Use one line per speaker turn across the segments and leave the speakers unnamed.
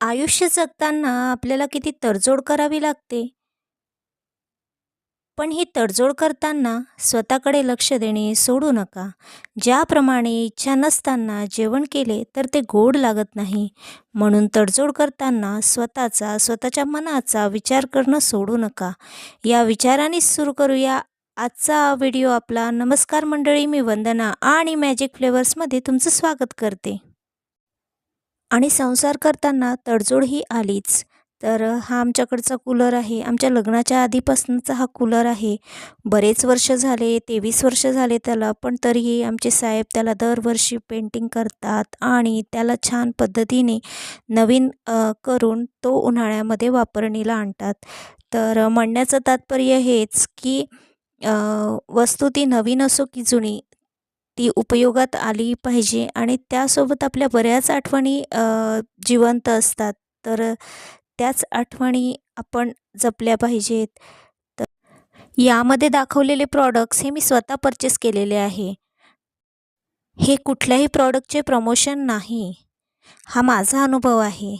आयुष्य जगताना आपल्याला किती तडजोड करावी लागते? पण ही तडजोड करताना स्वतःकडे लक्ष देणे सोडू नका. ज्याप्रमाणे इच्छा नसताना जेवण केले तर ते गोड लागत नाही. म्हणून तडजोड करताना स्वतःचा स्वतःच्या मनाचा विचार करणं सोडू नका. या विचारानेच सुरू करूया आजचा व्हिडिओ आपला. नमस्कार मंडळी मी वंदना आणि मॅजिक फ्लेवर्समध्ये तुमचं स्वागत करते. आणि संसार करताना तडजोड ही आलीच. तर हा आमच्याकडचा कूलर आहे. आमच्या लग्नाच्या आधीपासूनचा हा कूलर आहे. बरेच वर्ष झाले तेवीस वर्ष झाले त्याला पण तरीही आमचे साहेब त्याला दरवर्षी पेंटिंग करतात आणि त्याला छान पद्धतीने नवीन करून तो उन्हाळ्यामध्ये वापरणीला आणतात. तर म्हणण्याचं तात्पर्य हेच की वस्तू ती नवीन असो की जुनी ती उपयोगात आली पाहिजे आणि त्यासोबत आपल्या बऱ्याच आठवणी जिवंत असतात. तर त्याच आठवणी आपण जपल्या पाहिजेत. तर यामध्ये दाखवलेले प्रॉडक्ट्स हे मी स्वतः परचेस केलेले आहे. हे कुठल्याही प्रॉडक्टचे प्रमोशन नाही. हा माझा अनुभव आहे.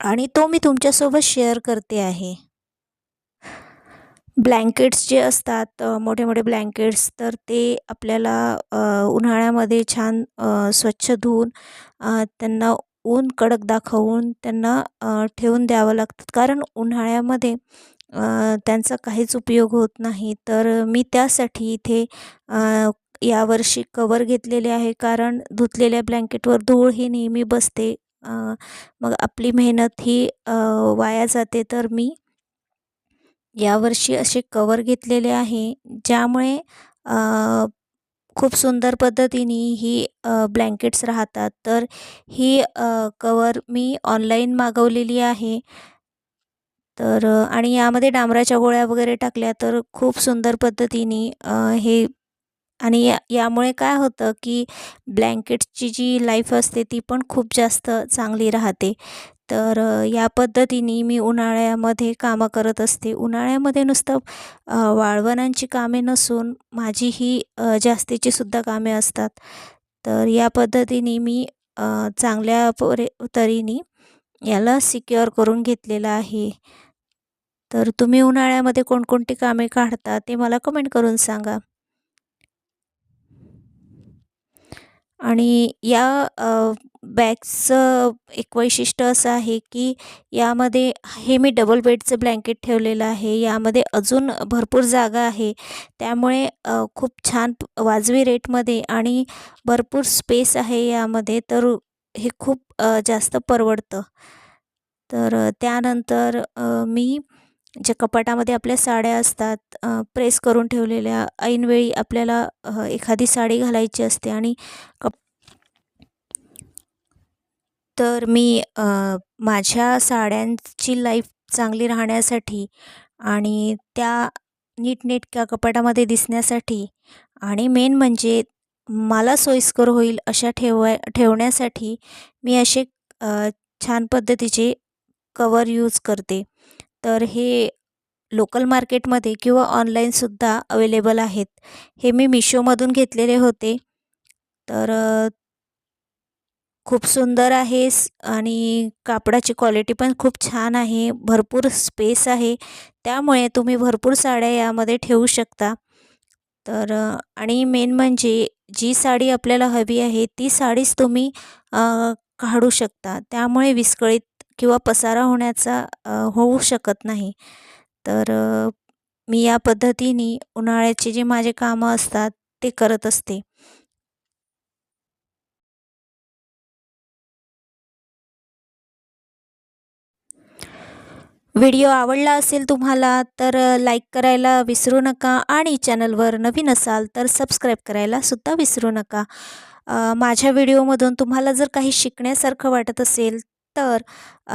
आणि तो मी तुमच्यासोबत शेअर करते आहे. ब्लँकेट्स जे असतात मोठे मोठे ब्लँकेट्स तर ते आपल्याला उन्हाळ्यामध्ये छान स्वच्छ धुवून त्यांना ऊन कडक दाखवून त्यांना ठेवून द्यावं लागतं. कारण उन्हाळ्यामध्ये त्यांचा काहीच उपयोग होत नाही. तर मी त्यासाठी इथे यावर्षी कवर घेतलेले आहे. कारण धुतलेल्या ब्लँकेटवर धूळ ही नेहमी बसते. मग आपली मेहनत ही वाया जाते. तर मी यावर्षी असे कवर घेतलेले आहे ज्यामुळे खूप सुंदर पद्धतीने ही ब्लँकेट्स राहतात. तर ही कवर मी ऑनलाईन मागवलेली आहे. तर आणि यामध्ये डांबराच्या गोळ्या वगैरे टाकल्या तर खूप सुंदर पद्धतीने हे आणि या यामुळे काय होतं की ब्लँकेट्सची जी लाईफ असते ती पण खूप जास्त चांगली राहते. तर या पद्धतीने मी उन्हाळ्यामध्ये कामं करत असते. उन्हाळ्यामध्ये नुसतं वाळवणांची कामे नसून माझी ही जास्तीची सुद्धा कामे असतात. तर या पद्धतीने मी चांगल्या परे तऱ्हेने याला सिक्युअर करून घेतलेलं आहे. तर तुम्ही उन्हाळ्यामध्ये कोणकोणती कामे काढता ते मला कमेंट करून सांगा. आणि या बॅगचं एक वैशिष्ट्य असं आहे की यामध्ये हे मी डबल बेडचं ब्लँकेट ठेवलेलं आहे. यामध्ये अजून भरपूर जागा आहे. त्यामुळे खूप छान वाजवी रेटमध्ये आणि भरपूर स्पेस आहे यामध्ये. तर हे खूप जास्त परवडतं. तर त्यानंतर मी ज्या कपाटामध्ये आपल्या साड्या असतात प्रेस करून ठेवलेल्या ऐनवेळी आपल्याला एखादी साडी घालायची असते आणि कप तर मी माझ्या साड्यांची लाईफ चांगली राहण्यासाठी आणि त्या नीटनेटक्या कपाटामध्ये दिसण्यासाठी आणि मेन म्हणजे मला सोयीस्कर होईल अशा ठेवाय ठेवण्यासाठी मी असे छान पद्धतीचे कवर यूज करते. तर हे लोकल मार्केटमध्ये किंवा ऑनलाईनसुद्धा अवेलेबल आहेत. हे मी मिशोमधून घेतलेले होते. तर खूप सुंदर आहे आणि कापडाची क्वालिटी पण खूप छान आहे. भरपूर स्पेस आहे. त्यामुळे तुम्ही भरपूर साड्या यामध्ये ठेवू शकता. तर आणि मेन म्हणजे जी साडी आपल्याला हवी आहे ती साडीच तुम्ही काढू शकता. त्यामुळे विस्कळीत किंवा पसारा होण्याचा होऊ शकत नाही. तर मी या पद्धतीने उन्हाळ्याचे जे माझे कामं असतात ते करत असते. व्हिडिओ आवडला असेल तुम्हाला तर लाईक करायला विसरू नका आणि चॅनलवर नवीन असाल तर सबस्क्राईब करायला सुद्धा विसरू नका. माझ्या व्हिडिओमधून तुम्हाला जर काही शिकण्यासारखं वाटत असेल तर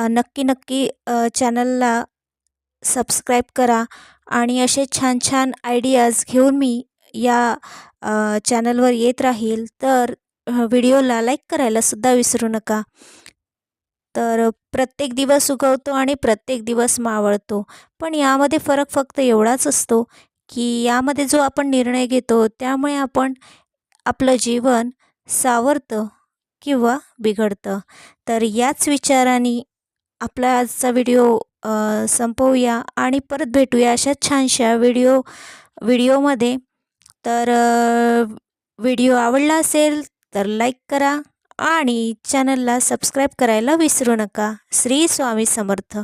नक्की नक्की चॅनलला सबस्क्राईब करा आणि असे छान छान आयडियाज घेऊन मी या चॅनलवर येत राहील तर व्हिडिओला लाईक करायलासुद्धा विसरू नका. तर प्रत्येक दिवस उगवतो आणि प्रत्येक दिवस मावळतो. पण यामध्ये फरक फक्त एवढाच असतो की यामध्ये जो आपण निर्णय घेतो त्यामुळे आपण आपलं जीवन सावरतं किंवा बिघडतं. तर याच विचाराने आपला आजचा व्हिडिओ संपवूया आणि परत भेटूया अशा छानशा व्हिडिओ व्हिडिओमध्ये. तर व्हिडिओ आवडला असेल तर लाईक करा आणि चॅनलला सबस्क्राईब करायला विसरू नका. श्री स्वामी समर्थ.